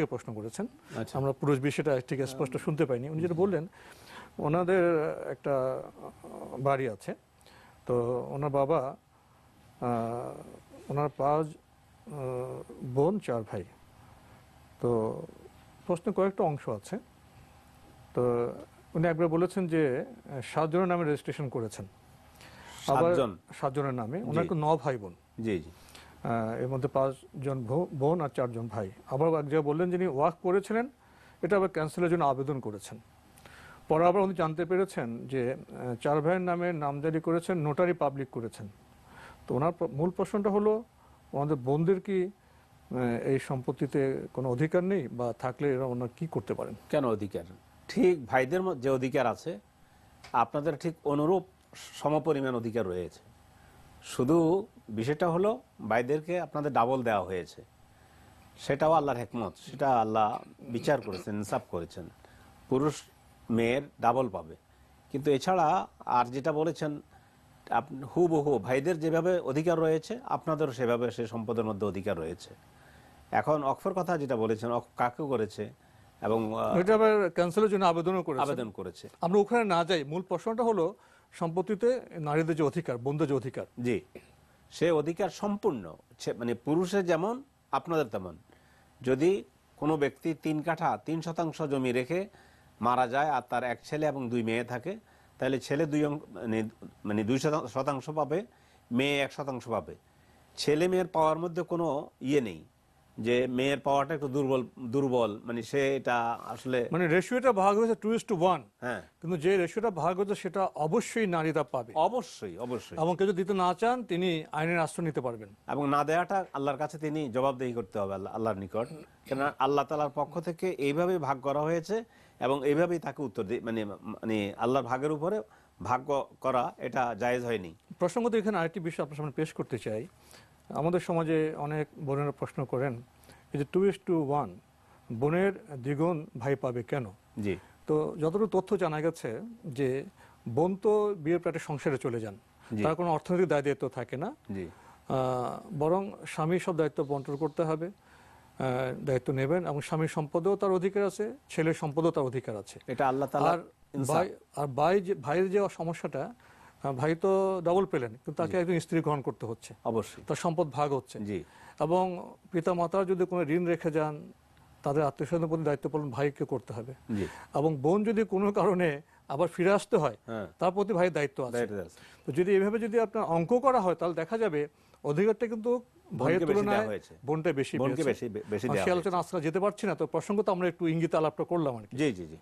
থেকে প্রশ্ন করেছেন। আচ্ছা। আমরা পুরুষ বিষয়টা ঠিক স্পষ্ট শুনতে পাইনি। উনি যেটা বললেন ওনাদের একটা বাড়ি আছে। তো ওনার বাবা ওনার পাঁচ বোন চার ভাই। তো প্রশ্নে কয়েকটা অংশ আছে। তো উনি একবার বলেছেন যে সাতজনের নামে রেজিস্ট্রেশন করেছেন। আবার সাতজন? সাতজনের নামে। ওনার। ন ভাই বোন। জি জি। এর মধ্যে পাঁচজন বোন আর চারজন ভাই। আবার এক জায়গায় বললেন যিনি ওয়াক করেছিলেন, এটা আবার ক্যান্সেলের জন্য আবেদন করেছেন। পরে আবার উনি জানতে পেরেছেন যে চার ভাইয়ের নামে নামজারি করেছেন নোটারি পাবলিক করেছেন। তো ওনার মূল প্রশ্নটা হলো, আমাদের বোনদের কি এই সম্পত্তিতে কোনো অধিকার নেই বা থাকলে এরা ওনার কি করতে পারেন? কেন অধিকার? ঠিক ভাইদের যে অধিকার আছে, আপনাদের ঠিক অনুরূপ সমপরিমাণ অধিকার রয়েছে। শুধু বিষয়টা হলো ভাইদেরকে আপনাদের ডাবল দেওয়া হয়েছে। সেটাও আল্লাহর হেকমত সেটা আল্লাহ বিচার করেছেন ইনসাফ করেছেন। পুরুষ মেয়ের ডাবল পাবে। কিন্তু এছাড়া আর যেটা বলেছেন হুবহু ভাইদের যেভাবে অধিকার রয়েছে আপনাদেরও সেভাবে সে সম্পদের মধ্যে অধিকার রয়েছে। এখন অক্ষর কথা যেটা বলেছেন কাকে করেছে এবং এটা আবার ক্যান্সেলের জন্য আবেদনও করেছেন আবেদন করেছে। আমরা ওখানে না যাই মূল প্রশ্নটা হলো সম্পত্তিতে নারীদের যে অধিকার বন্ধু যে অধিকার। জি। সে অধিকার সম্পূর্ণ। মানে পুরুষের যেমন, আপনাদের তেমন। যদি কোনো ব্যক্তি তিন কাঠা, তিন শতাংশ জমি রেখে মারা যায় আর তার এক ছেলে এবং দুই মেয়ে থাকে, তাহলে ছেলে দুই মানে মানে দুই শতাং- শতাংশ পাবে, মেয়ে এক শতাংশ পাবে। ছেলে মেয়ের পাওয়ার মধ্যে কোনো ইয়ে নেই। যে মেয়ের পাওয়াটা একটু দুর্বল দুর্বল। মানে সে এটা আসলে মানে রেশিওটা ভাগ হয়েছে টু ইস টু ওয়ান হ্যাঁ। কিন্তু যে রেশিওটা ভাগ হয়েছে সেটা অবশ্যই নারীরা পাবে। অবশ্যই অবশ্যই। এবং কেউ যদি দিতে না চান তিনি আইনের আশ্রয় নিতে পারবেন। এবং না দেওয়াটা আল্লাহর কাছে তিনি জবাবদেহি করতে হবে আল্লাহ আল্লাহর নিকট। কেন আল্লাহ তালার পক্ষ থেকে এইভাবে ভাগ করা হয়েছে এবং এইভাবেই তাকে উত্তর মানে মানে আল্লাহর ভাগের উপরে ভাগ করা এটা জায়েজ হয়নি। প্রসঙ্গত এখানে আরেকটি বিষয় আপনার সামনে পেশ করতে চাই। আমাদের সমাজে অনেক বোনেরা প্রশ্ন করেন যে টু ইস টু ওয়ান বোনের দ্বিগুণ ভাই পাবে কেন? জি। তো যতটুকু তথ্য জানা গেছে যে বোন তো বিয়ের প্রাটে সংসারে চলে যান তার কোনো অর্থনৈতিক দায় দায়িত্ব থাকে না। জি। বরং স্বামী সব দায়িত্ব বন্টন করতে হবে দায়িত্ব নেবেন এবং স্বামীর সম্পদেও তার অধিকার আছে ছেলের সম্পদেও তার অধিকার আছে। এটা আল্লাহ তালা আর ভাই আর ভাই যে ভাইয়ের যে সমস্যাটা ভাই তো ডবল পেলেন কিন্তু তাকে একজন স্ত্রী গ্রহণ করতে হচ্ছে। অবশ্যই। তার সম্পদ ভাগ হচ্ছে। জি। এবং পিতা মাতার যদি কোনো ঋণ রেখে যান তাদের আত্মীয় স্বজনের প্রতি দায়িত্ব পালন ভাইকে করতে হবে। এবং বোন যদি কোনো কারণে আবার ফিরে আসতে হয় হ্যাঁ। তার প্রতি ভাইয়ের দায়িত্ব আছে। তো যদি এভাবে যদি আপনার অঙ্ক করা হয় তাহলে দেখা যাবে অধিকারটা কিন্তু ভাইয়ের তুলনায়। বোনটা বেশি বোনকে বেশি আলোচনা আজকে যেতে পারছি না তো প্রসঙ্গ তো আমরা একটু ইঙ্গিত আলাপটা করলাম আর কি। জি জি জি।